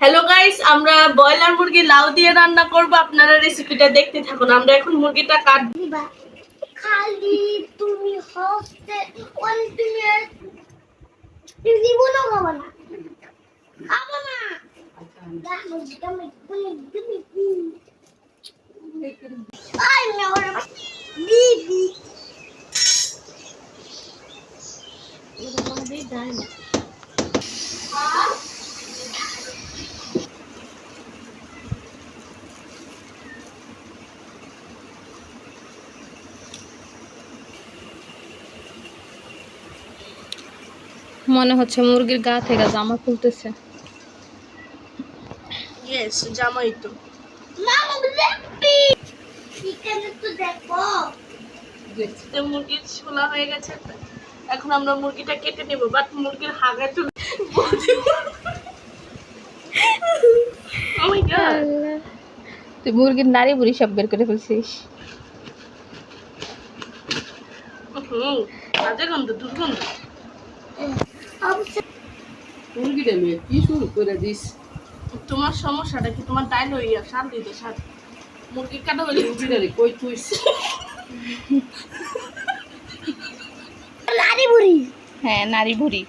Hello guys আমরা broiler মুরগি লাউ দিয়ে রান্না করব। আপনারা রেসিপিটা দেখতে থাকুন। আমরা এখন মুরগিটা কাট দিবা। খালি তুমি হস্তে তুমি জীবনও না। খাব না দেখো তুমি তুমি তুমি আই মেওরা দিদি মনে হচ্ছে মুরগির গা থেকে জামা খুলতেছে। ইয়েস জামাই তো। দেখো মুরগির ছোলা হয়ে গেছে। এখন আমরা মুরগিটা কেটে নেব বাট মুরগির হাগা তো Oh! তুই মুরগির নারী বুড়ি সব বের করে ফেলছিস। হুম, দুর্গন্ধ। মুরগিটা মেয়ে কি শুরু করে দিস? তোমার সমস্যাটা কি? তোমার ডাইল হইয়া সার দিতে সার। মুরগি কাটা হইলে মুরগিটারে কই তুইস নারী বুড়ি হ্যাঁ নারী বুড়ি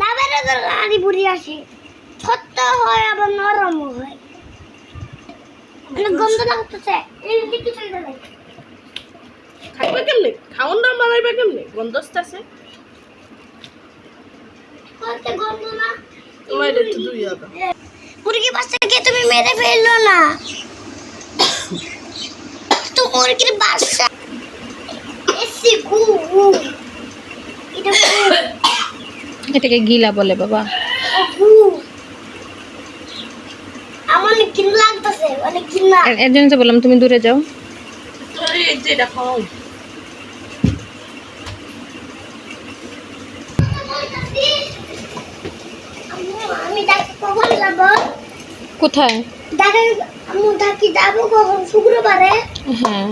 দাবের তো নারী বুড়ি আসে। ছোট্ট হয় আবার নরম হয়। গন্ধ লাগতেছে। এই দিকে চলে যাবে। খাইবে কেমনে? খাওন না বানাইবে কেমনে? আছে গন্ধ না তোমার এটা একটু দুই হবে মুরগি বাচ্চাকে তুমি মেরে ফেলল না? তো মুরগির বাচ্চা। এসি গু গু এটা গু এটাকে গিলা বলে বাবা। এর- জন্য বললাম তুমি দূরে যাও। এই যে এটা খাওয়া আমি ডাক্তার কখন যাব? কোথায়? দাদা আমি থাকি যাব কখন? শুক্রবারে। হ্যাঁ।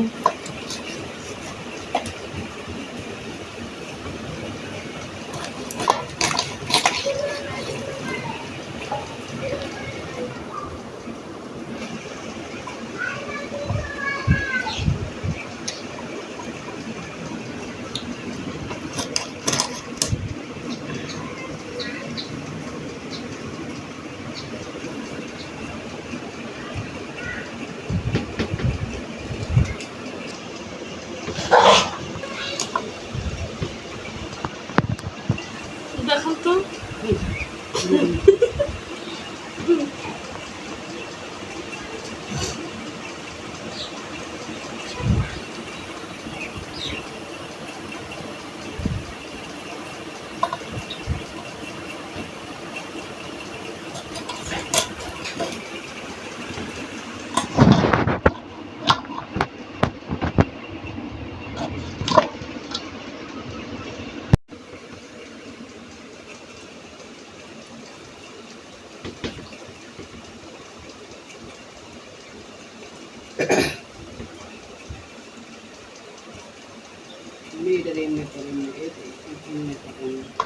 হুম দেখুন তো মেয়েটারে এমনি করে এমনি এমনি করে শূন্য এখন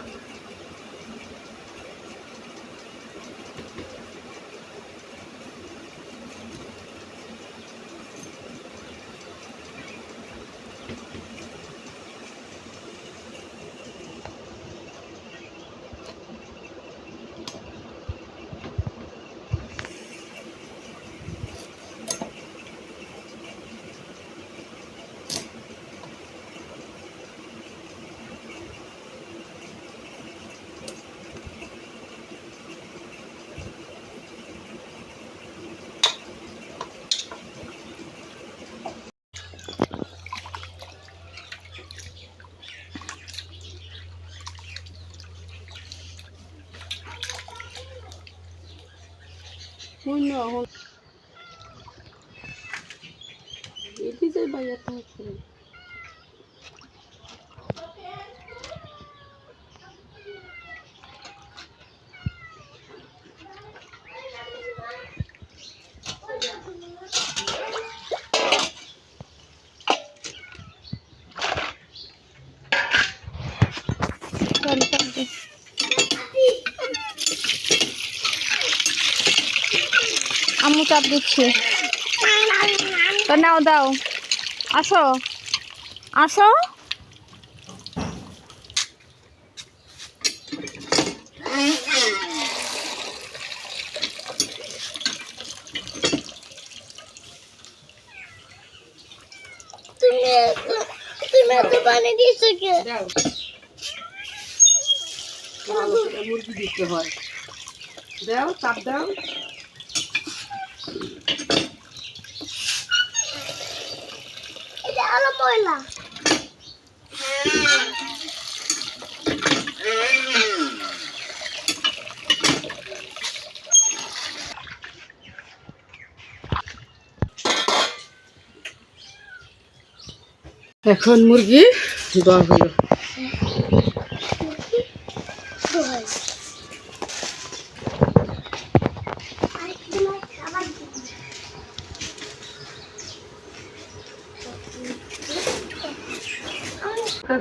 এটি চাপ দিচ্ছি। তো নাও দাও। আসো। আসো। তুমি তুমি এত পানি কে? দাও। মুরগি দিতে হয়। দাও চাপ দাও। এখন মুরগি দর হলো কত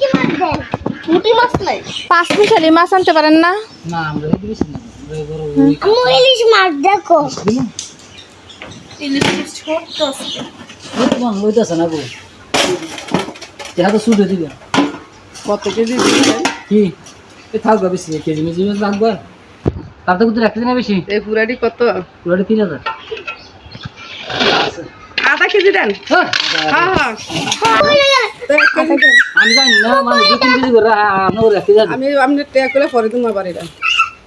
কি মাছ দেন পুঁটি মাছ নাই। পাঁচ মিশালি মাছ আনতে পারেন না? ইলিশ মাছ দেখো। ইলিশ গো। তো শুধু দিবে কত কেজি কি? এ থাকবে বেশি কেজি মেজি লাগবে। তার তো কিন্তু না বেশি? এই পুরাটি কত? পুরোটা তিন হাজার। আধা কেজি দেন। হ্যাঁ, হ্যাঁ হ্যাঁ। আমি জানি না মানে দু তিন কেজি করে আপনার এক কেজি আমি আপনি ট্যাগ করে পরে তোমার বাড়িটা।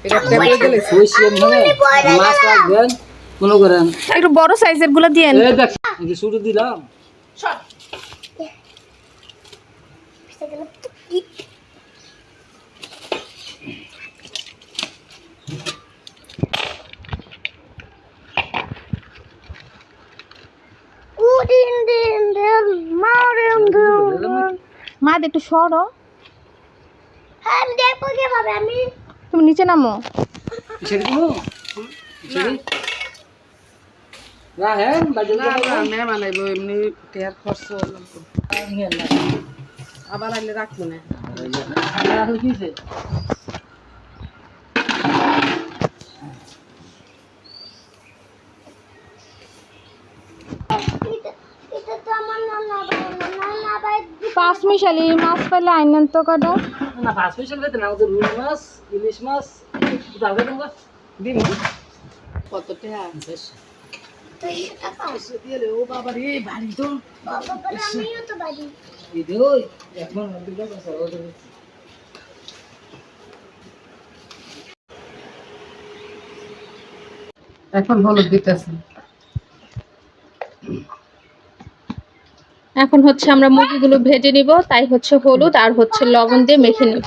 এটা ট্যাগ করে দিলে। ওই সিএম মানে মাছ রাখবেন কোনো করেন। একটু বড় সাইজেরগুলো দিয়ে এই দেখ শুরু দিলাম সর উদিন দিন দিন মারেন দিন মা একটু সরো। হ্যাঁ আমি দেখব কীভাবে আমি। তুমি নিচে নামো। কিসের কোনো কিসের রাহেন বাজে না না ম্যাম আনাইবো এমনি ট্যাগ খরচ লাগবে। আবার আইলে রাখব না কিসে এটা এটা তো আমার নানা ভাই নানা ভাই পাঁচ মিশালি মাছ পেলে আইনেন তো কাটা। না পাঁচ পয়সা বেতন আমাদের রুই মাছ ইলিশ মাছ তোমরা দিন কত টাকা দুটো এখন হলুদ দিতেছে। এখন হচ্ছে আমরা মুরগিগুলো ভেজে নিব, তাই হচ্ছে হলুদ আর হচ্ছে লবণ দিয়ে মেখে নিব।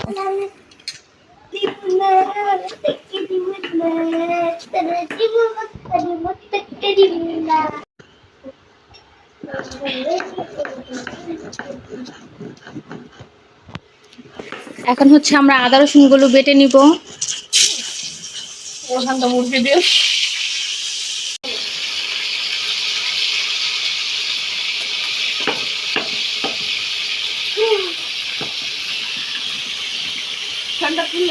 এখন হচ্ছে আমরা আদা রসুনগুলো বেটে নিব। মুরগি দিয়ে।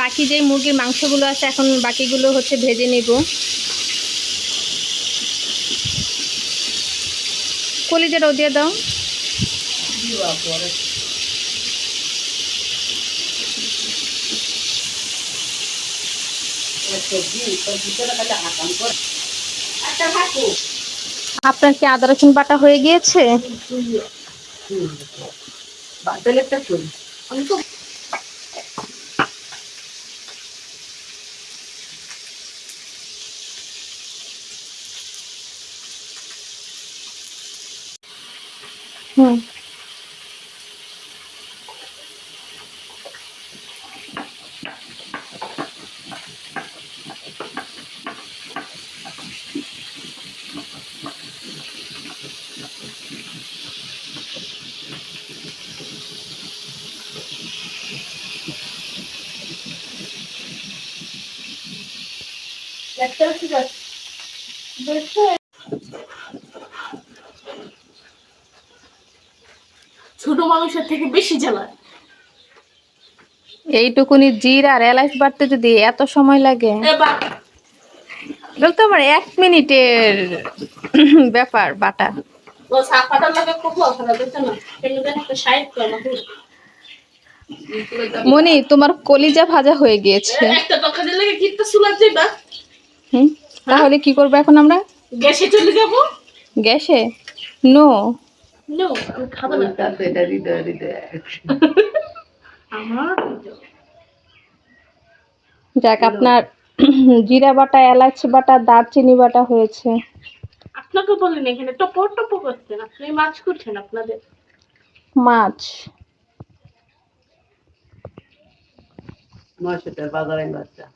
বাকি যে মুরগির মাংসগুলো আছে, এখন বাকিগুলো হচ্ছে ভেজে নেব। কলিজাটাও দিয়ে দাও। আপনার কি আদা, রসুন বাটা হয়ে গিয়েছে? বাতালে একটা চুল হুম একটা ঠিক আছে ছোট মানুষের থেকে বেশি জ্বালায়। এইটুকুনি জির আর এলাচ বাটতে যদি এত সময় লাগে। এগুলো আমার এক মিনিটের ব্যাপার বাটা। মনি তোমার কলিজা ভাজা হয়ে গিয়েছে। তাহলে কি করব এখন আমরা? গ্যাসে চলে যাব? গ্যাসে? নো। নো আমি খাব না তাতে এটা হৃদয় হৃদয় আমার যাক আপনার জিরা বাটা এলাচ বাটা দারচিনি বাটা হয়েছে। আপনাকে বলেন এখানে টপো টপো করতেন আপনি মাছ করছেন আপনাদের। মাছ। নয়শোটার বাজারে বাচ্চা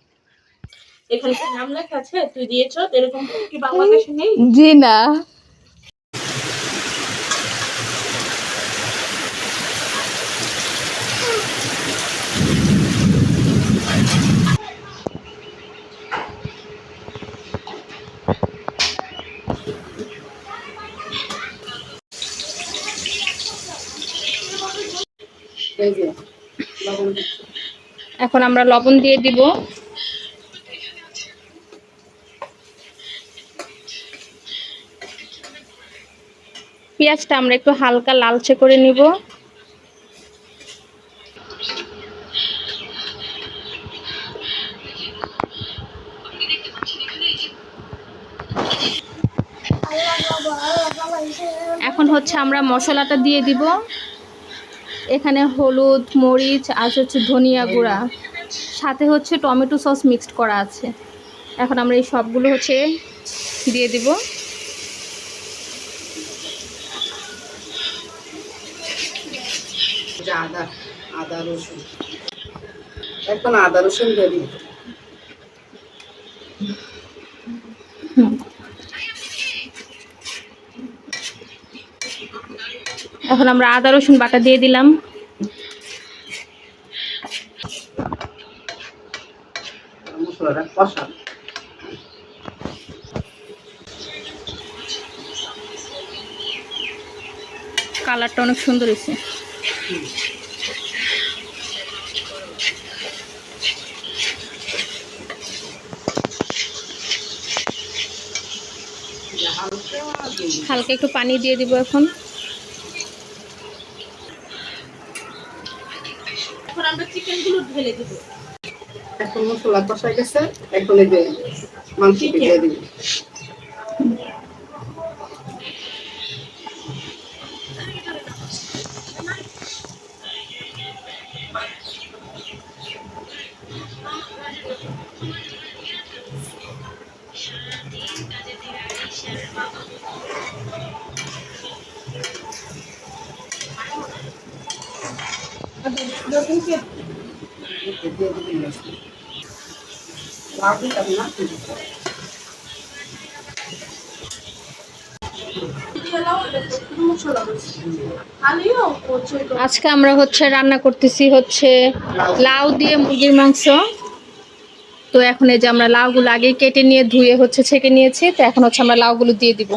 এখানে নাম লেখা আছে তুই দিয়েছ এরকম কি বাংলাদেশে নেই? জি না। এখন আমরা লবণ দিয়ে দিব। পেঁয়াজটা আমরা একটু হালকা লালচে করে নিব। এখন হচ্ছে আমরা মশলাটা দিয়ে দিব। এখানে হলুদ মরিচ আর হচ্ছে ধনিয়া গুঁড়া। সাথে হচ্ছে টমেটো সস মিক্সড করা আছে। এখন আমরা এই সবগুলো হচ্ছে দিয়ে দিব। আদা আদা রসুন। এখন আদা রসুন দিয়ে এখন আমরা আদা, রসুন বাটা দিয়ে দিলাম। কালারটা অনেক সুন্দর হয়েছে। হালকা একটু পানি দিয়ে দিব এখন। দেবো। এখন মশলা কষাই গেছে এখন এই যে মাংস দিয়ে দিবি। না খালিও আজকে আমরা হচ্ছে রান্না করতেছি হচ্ছে লাউ দিয়ে মুরগির মাংস। তো এখন এই যে আমরা লাউগুলো আগে কেটে নিয়ে ধুয়ে হচ্ছে ছেঁকে নিয়েছি, তো এখন হচ্ছে আমরা লাউগুলো দিয়ে দিব।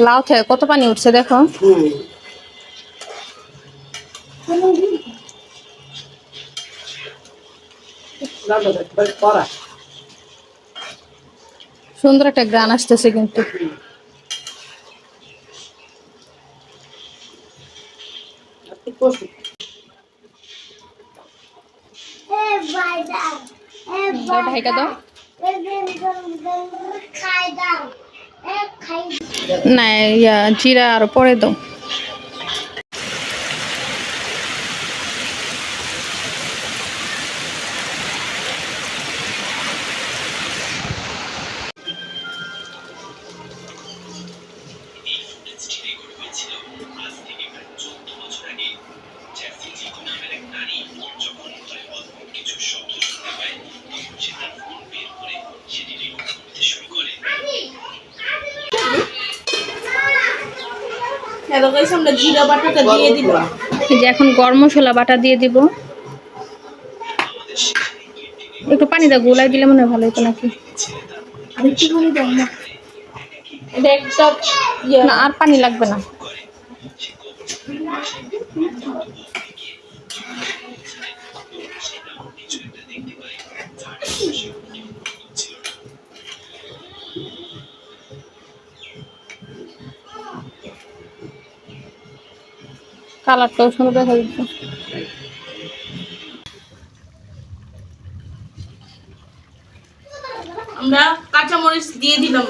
লাউ থেকে কত পানি উঠছে দেখো? সুন্দর একটা গ্রান আসতেছে কিন্তু। দাও ঢাইকা দাও। খাই দাও। না ইয়া জিরা আরও পরে দাও হ্যালো আমরা জিরা বাটাটা দিয়ে দিলাম। এই যে এখন গরম মশলা বাটা দিয়ে দিব। একটু পানি দা গোলাই দিলে মনে হয় ভালো হতো নাকি? ইয়ে। না আর পানি লাগবে না। কালারটাও সুন্দর দেখা যাচ্ছে। আমরা কাঁচামরিচ দিয়ে দিলাম।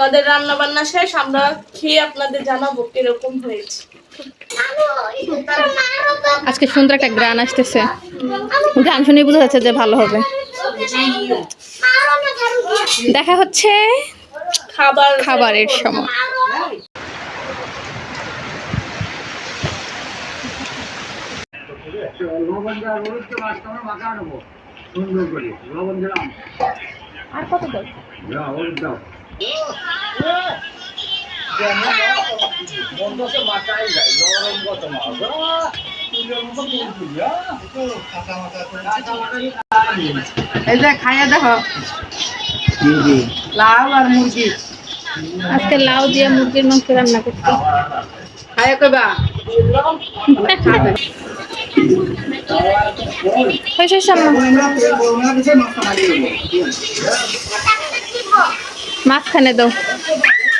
তাদের রান্না বান্না শেষ আমরা খেয়ে আপনাদের জানাব কীরকম হয়েছে। আজকে সুন্দর একটা গ্রান আসতেছে। গান শুনে বোঝা যাচ্ছে যে ভালো হবে। দেখা হচ্ছে খাবার খাবারের সময়। আর কত দাও? এই যে খাইয়া দেখো। লাউ আর মুরগি। আজকে লাউ দিয়ে মুরগির মাংস রান্না করছি। খাইয়া কইবা? খাবে হয়েছে সামনে মাঝখানে দাও।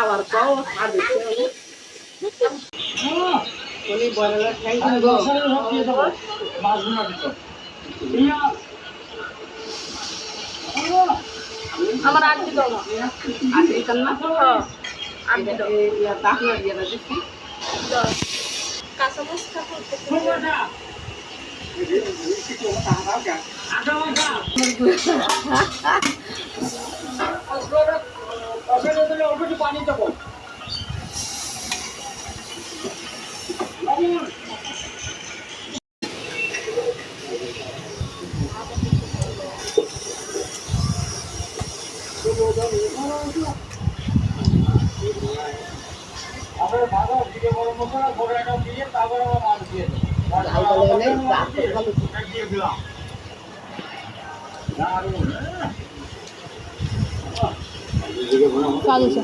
খাওয়ার পাও আর উনি বলে খাই দিবো আমার আর দিল না। আর দিতাম না। আর দিল। ইয়া তাহলে ইয়া দিছি কাঁচামরিচ থাকো পানি দেবো। আমরা ভালো দিয়ে বড় মশলা বড় একটা দিয়ে তারপরে আমরা মাছ দিয়ে দিয়ে দিলাম। দারুণ কাজ আছে